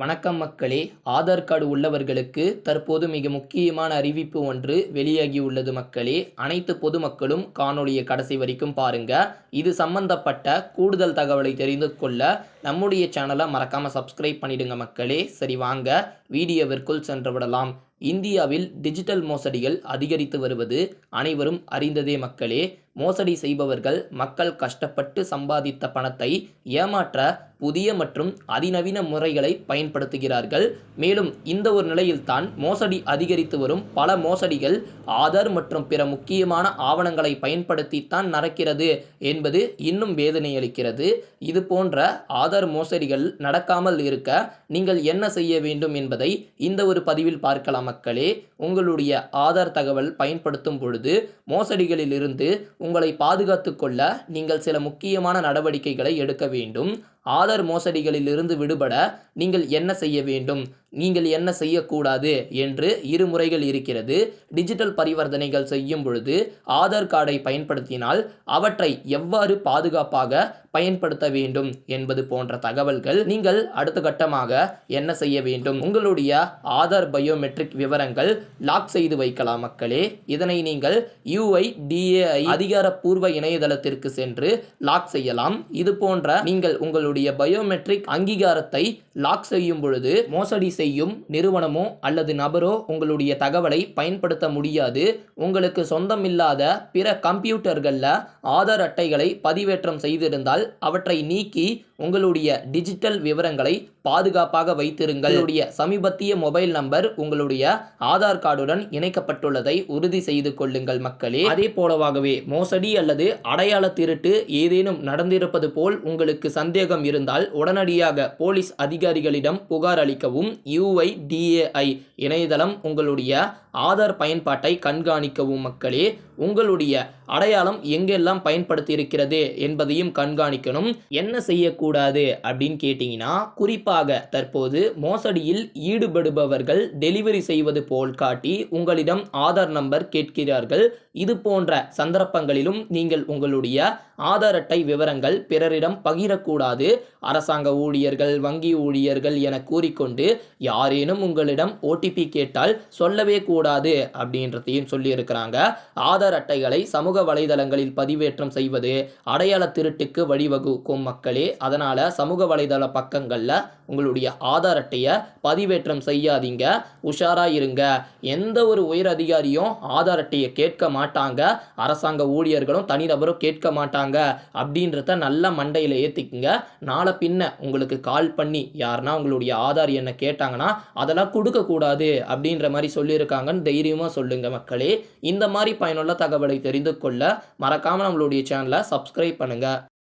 வணக்கம் மக்களே. ஆதார் கார்டு உள்ளவர்களுக்கு தற்போது மிக முக்கியமான அறிவிப்பு ஒன்று வெளியாகியுள்ளது மக்களே. அனைத்து பொதுமக்களும் காணொளியை கடைசி வரைக்கும் பாருங்க. இது சம்பந்தப்பட்ட கூடுதல் தகவலை தெரிந்து கொள்ள நம்முடைய சேனலை மறக்காம சப்ஸ்கிரைப் பண்ணிடுங்க மக்களே. சரி வாங்க. வீடியோவிற்குள் சென்று விடலாம். இந்தியாவில் டிஜிட்டல் மோசடிகள் அதிகரித்து வருவது அனைவரும் அறிந்ததே மக்களே. மோசடி செய்பவர்கள் மக்கள் கஷ்டப்பட்டு சம்பாதித்த பணத்தை ஏமாற்ற புதிய மற்றும் அதிநவீன முறைகளை பயன்படுத்துகிறார்கள். மேலும் இந்த ஒரு நிலையில்தான் மோசடி அதிகரித்து வரும் பல மோசடிகள் ஆதார் மற்றும் பிற முக்கியமான ஆவணங்களை பயன்படுத்தித்தான் நடக்கிறது என்பது இன்னும் வேதனை அளிக்கிறது இது போன்ற ஆதார் மோசடிகள் நடக்காமல் இருக்க நீங்கள் என்ன செய்ய வேண்டும் என்பதை இந்த ஒரு பதிவில் பார்க்கலாம் மக்களே. உங்களுடைய ஆதார் தகவல் பயன்படுத்தும் பொழுது மோசடிகளிலிருந்து உங்களை பாதுகாத்து கொள்ள நீங்கள் சில முக்கியமான நடவடிக்கைகளை எடுக்க வேண்டும். ஆதார் மோசடிகளிலிருந்து விடுபட நீங்கள் என்ன செய்ய வேண்டும்? நீங்கள் என்ன செய்யக்கூடாது என்று இரு முறைகள் இருக்கிறது. டிஜிட்டல் பரிவர்த்தனைகள் செய்யும் பொழுது ஆதார் கார்டை பயன்படுத்தினால் அவற்றை எவ்வாறு பாதுகாப்பாக பயன்படுத்த வேண்டும் என்பது போன்ற தகவல்கள் நீங்கள் அடுத்த கட்டமாக என்ன செய்ய வேண்டும்? உங்களுடைய ஆதார் பயோமெட்ரிக் விவரங்கள் லாக் செய்து வைக்கலாம் மக்களே. இதனை நீங்கள் யுஐடிஏஐ அதிகாரப்பூர்வ இணையதளத்திற்கு சென்று லாக் செய்யலாம். இது போன்ற நீங்கள் உங்களுடைய பயோமெட்ரிக் அங்கீகாரத்தை லாக் செய்யும் பொழுது மோசடி செய்யும் நிறுவனமோ அல்லது நபரோ உங்களுடைய தகவலை பயன்படுத்த முடியாது. உங்களுக்கு சொந்தமில்லாத பிற கம்ப்யூட்டர்களில் ஆதார் அட்டைகளை பதிவேற்றம் செய்திருந்தால் அவற்றை நீக்கி உங்களுடைய டிஜிட்டல் விவரங்களை பாதுகாப்பாக வைத்திருங்கள். உங்களுடைய சமீபத்திய மொபைல் நம்பர் உங்களுடைய ஆதார் கார்டுடன் இணைக்கப்பட்டுள்ளதை உறுதி செய்து கொள்ளுங்கள் மக்களே. அதே போலவாகவே மோசடி அல்லது அடையாள திருட்டு ஏதேனும் நடந்திருப்பது போல் உங்களுக்கு சந்தேகம் இருந்தால் உடனடியாக போலீஸ் அதிகாரிகளிடம் புகார் அளிக்கவும் யூஐடிஏஐ இணையதளம் உங்களுடைய ஆதார் பயன்பாட்டை கண்காணிக்கவும் மக்களே. உங்களுடைய அடையாளம் எங்கெல்லாம் பயன்படுத்தி இருக்கிறது என்பதையும் கண்காணிக்கணும். என்ன செய்யக்கூடாது அப்படின்னு கேட்டிங்கன்னா குறிப்பாக தற்போது மோசடியில் ஈடுபடுபவர்கள் டெலிவரி செய்வது போல் காட்டி உங்களிடம் ஆதார் நம்பர் கேட்கிறார்கள். இது போன்ற சந்தர்ப்பங்களிலும் நீங்கள் உங்களுடைய ஆதார் அட்டை விவரங்கள் பிறரிடம் பகிரக்கூடாது. அரசாங்க ஊழியர்கள் வங்கி ஊழியர்கள் என கூறிக்கொண்டு யாரேனும் உங்களிடம் ஓடிபி கேட்டால் சொல்லவே கூடாது அப்படின்றதையும் சொல்லியிருக்கிறாங்க. ஆதார் அட்டைகளை சமூக வலைதளங்களில் பதிவேற்றம் செய்வது அடையாள திருட்டுக்கு வழிவகுக்கும் மக்களே. அதனால் சமூக வலைதள பக்கங்களில் உங்களுடைய ஆதார் அட்டையை பதிவேற்றம் செய்யாதீங்க. உஷாராக இருங்க. எந்த ஒரு உயர் அதிகாரியும் ஆதார் அட்டையை கேட்க மாட்டாங்க. அரசாங்க ஊழியர்களும் தனிநபரும் கேட்க மாட்டாங்க. அப்படின்றத நல்ல மண்டையில் ஏற்றிக்குங்க நாளை பின்ன உங்களுக்கு கால் பண்ணி யாருன்னா உங்களுடைய ஆதார் எண்ணை கேட்டாங்கன்னா அதெல்லாம் கொடுக்கக்கூடாது அப்படின்ற மாதிரி சொல்லியிருக்காங்கன்னு தைரியமாக சொல்லுங்கள் மக்களே. இந்த மாதிரி பயனுள்ள தகவலை தெரிந்து கொள்ள மறக்காமல் நம்மளுடைய சேனலை சப்ஸ்கிரைப் பண்ணுங்கள்